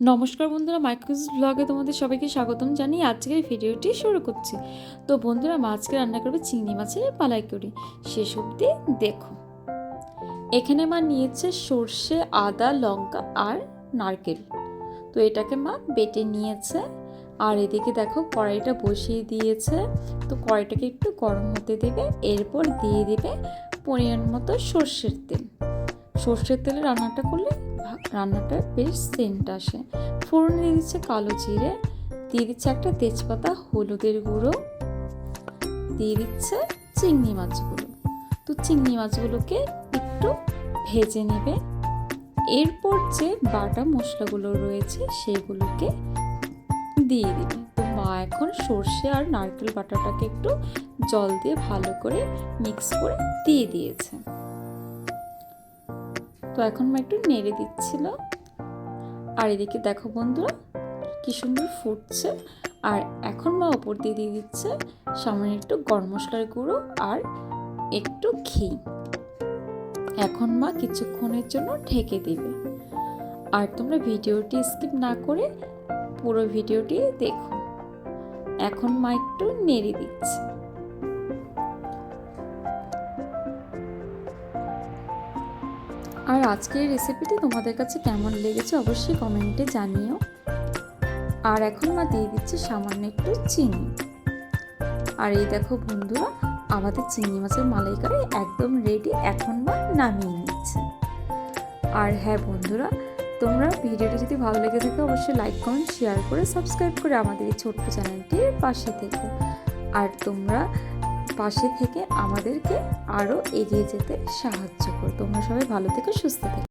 নমস্কার বন্ধুরা মাইক্রোস ব্লগে তোমাদের সবাইকে স্বাগতম জানিয়ে আজকের ভিডিওটি শুরু করছি। তো বন্ধুরা মা আজকে রান্না করবে চিংড়ি মাছের পালাই করি। শেষ অবধি দেখো। এখানে মা নিয়েছে সর্ষে, আদা, লঙ্কা আর নারকেল। তো এটাকে মা বেটে নিয়েছে। আর এদিকে দেখো, কড়াইটা বসিয়ে দিয়েছে। তো কড়াইটাকে একটু গরম হতে দেবে। এরপর দিয়ে দেবে পরিমাণ মতো সর্ষের তেল। সর্ষের তেলে রান্নাটা করলে রান্নাটা বেশ সেন্ট আসে। ফোড়ন দিয়ে দিচ্ছে কালো জিরে, দিয়ে দিচ্ছে একটা তেজপাতা, হলুদের গুঁড়ো, দিয়ে দিচ্ছে চিংড়ি মাছগুলো। তো চিংড়ি মাছগুলোকে একটু ভেজে নেবে। এরপর যে বাটা মশলাগুলো রয়েছে সেগুলোকে দিয়ে দিবে। তো মা, এখন সর্ষে আর নারকেল বাটাটাকে একটু জল দিয়ে ভালো করে মিক্স করে দিয়ে দিয়েছে। তো এখন মা একটু নেড়ে দিচ্ছিল। আর এদিকে দেখো বন্ধুরা, কি সুন্দর ফুটছে। আর এখন মা ওপর দিয়ে দিয়ে দিচ্ছে সামান্য একটু গরম মশলার গুঁড়ো আর একটু ঘি। এখন মা কিছুক্ষণের জন্য ঢেকে দিবে। আর তোমরা ভিডিওটি স্কিপ না করে পুরো ভিডিওটি দেখো। এখন মা একটু নেড়ে দিচ্ছে। আর আজকের রেসিপিটি তোমাদের কাছে কেমন লেগেছে অবশ্যই কমেন্টে জানিও। আর এখন মা দিয়ে দিচ্ছে সামান্য একটু চিনি। আর এই দেখো বন্ধুরা, আমাদের চিংড়ি মাছের মালাইকারি একদম রেডি এখন মা নামিয়ে নিচ্ছে। আর হ্যাঁ বন্ধুরা, তোমরা ভিডিওটি যদি ভালো লেগে থাকে অবশ্যই লাইক কমেন্ট শেয়ার করে সাবস্ক্রাইব করে আমাদের এই ছোট্ট চ্যানেলটির পাশে থেকো। আর তোমরা পাশে থেকে আমাদেরকে আরও এগিয়ে যেতে সাহায্য করো। তোমরা সবাই ভালো থেকে সুস্থ থেকো।